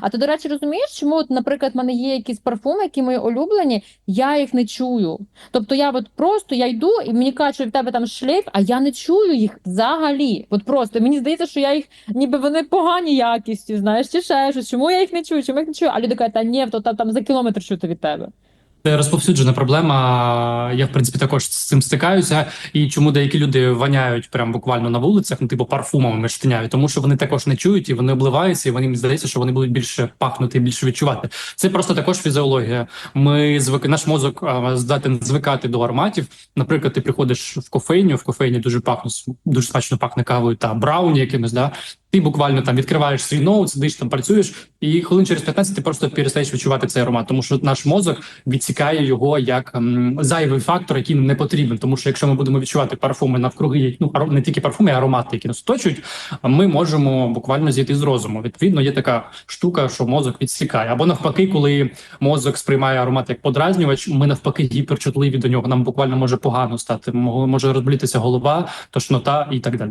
А ти, до речі, розумієш, чому, от, наприклад, в мене є якісь парфуми, які мої улюблені, я їх не чую. Тобто я от просто я йду і мені кажуть, що в тебе там шлейф, а я не чую їх взагалі. От просто мені здається, що я їх ніби вони погані якістю, знаєш, чи ще щось. Чому я їх не чую? Чому я їх не чую? А люди кажуть, та ні, то там, там за кілометр чути від тебе. Це розповсюджена проблема. Я в принципі також з цим стикаюся. І чому деякі люди воняють прям буквально на вулицях, ну типу парфумами штиняють, тому що вони також не чують і вони обливаються, і вони здається, що вони будуть більше пахнути і більше відчувати. Це просто також фізіологія. Ми звик наш мозок здатен звикати до ароматів. Наприклад, ти приходиш в кофейню, в кофейні дуже пахне дуже смачно пахне кавою та брауні якимось, да. Ти буквально там відкриваєш свій ноут, сидиш там, працюєш, і хвилин через 15 ти просто перестаєш відчувати цей аромат, тому що наш мозок відсікає його як м, зайвий фактор, який не потрібен. Тому що якщо ми будемо відчувати парфуми навкруги, ну не тільки парфуми, а аромати, які нас оточують, ми можемо буквально зійти з розуму. Відповідно, є така штука, що мозок відсікає, або навпаки, коли мозок сприймає аромат як подразнювач, ми навпаки гіперчутливі до нього. Нам буквально може погано стати, мо- може розболітися голова, тошнота і так далі.